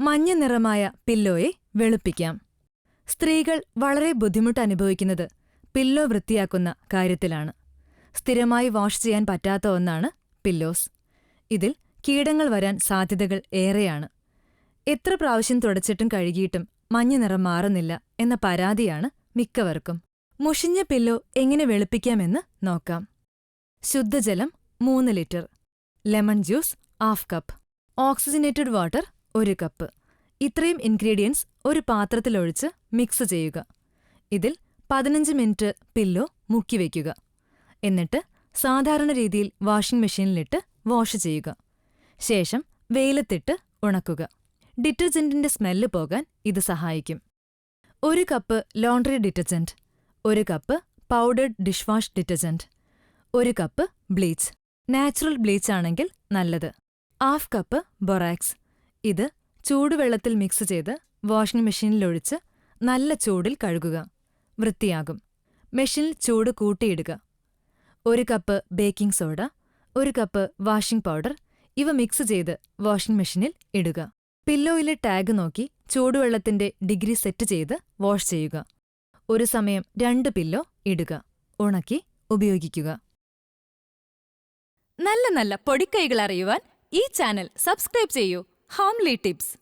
മഞ്ഞ നിറമായ പില്ലോയെ വെളുപ്പിക്കാം. സ്ത്രീകൾ വളരെ ബുദ്ധിമുട്ട് അനുഭവിക്കുന്നത് പില്ലോ വൃത്തിയാക്കുന്ന കാര്യത്തിലാണ്. സ്ഥിരമായി വാഷ് ചെയ്യാൻ പറ്റാത്ത ഒന്നാണ് പില്ലോസ്. ഇതിൽ കീടങ്ങൾ വരാൻ സാധ്യതകൾ ഏറെയാണ്. എത്ര പ്രാവശ്യം തുടച്ചിട്ടും കഴുകിയിട്ടും മഞ്ഞ നിറം മാറുന്നില്ല എന്ന പരാതിയാണ് മിക്കവർക്കും. മുഷിഞ്ഞ പില്ലോ എങ്ങനെ വെളുപ്പിക്കാമെന്ന് നോക്കാം. ശുദ്ധജലം മൂന്ന് litre. Lemon juice half cup. Oxygenated water ഒരു കപ്പ് ഇത്രയും ഇൻഗ്രീഡിയൻസ് ഒരു പാത്രത്തിലൊഴിച്ച് മിക്സ് ചെയ്യുക. ഇതിൽ പതിനഞ്ച് മിനിറ്റ് പില്ലോ മുക്കിവെക്കുക എന്നിട്ട് സാധാരണ രീതിയിൽ വാഷിംഗ് മെഷീനിലിട്ട് വാഷ് ചെയ്യുക. ശേഷം വെയിലത്തിട്ട് ഉണക്കുക. ഡിറ്റർജന്റിന്റെ സ്മെല്ല് പോകാൻ ഇത് സഹായിക്കും. ഒരു കപ്പ് ലോണ്ടറി ഡിറ്റർജന്റ് ഒരു cup powdered dish wash detergent ഒരു കപ്പ് ബ്ലീച്ച് നാച്ചുറൽ ബ്ലീച്ച് ആണെങ്കിൽ നല്ലത്. ഹാഫ് കപ്പ് ബൊറാക്സ് ഇത് ചൂടുവെള്ളത്തിൽ മിക്സ് ചെയ്ത് വാഷിംഗ് മെഷീനിലൊഴിച്ച് നല്ല ചൂടിൽ കഴുകുക. വൃത്തിയാകും. മെഷീനിൽ ചൂട് കൂട്ടിയിടുക. ഒരു കപ്പ് ബേക്കിംഗ് സോഡ ഒരു കപ്പ് വാഷിംഗ് പൗഡർ ഇവ മിക്സ് ചെയ്ത് വാഷിംഗ് മെഷീനിൽ ഇടുക. പില്ലോയിലെ ടാഗ് നോക്കി ചൂടുവെള്ളത്തിന്റെ ഡിഗ്രി സെറ്റ് ചെയ്ത് വാഷ് ചെയ്യുക. ഒരു സമയം രണ്ട് പില്ലോ ഇടുക. ഉണക്കി ഉപയോഗിക്കുക. നല്ല നല്ല പൊടിക്കൈകൾ അറിയുവാൻ ഈ ചാനൽ സബ്സ്ക്രൈബ് ചെയ്യൂ. homely tips.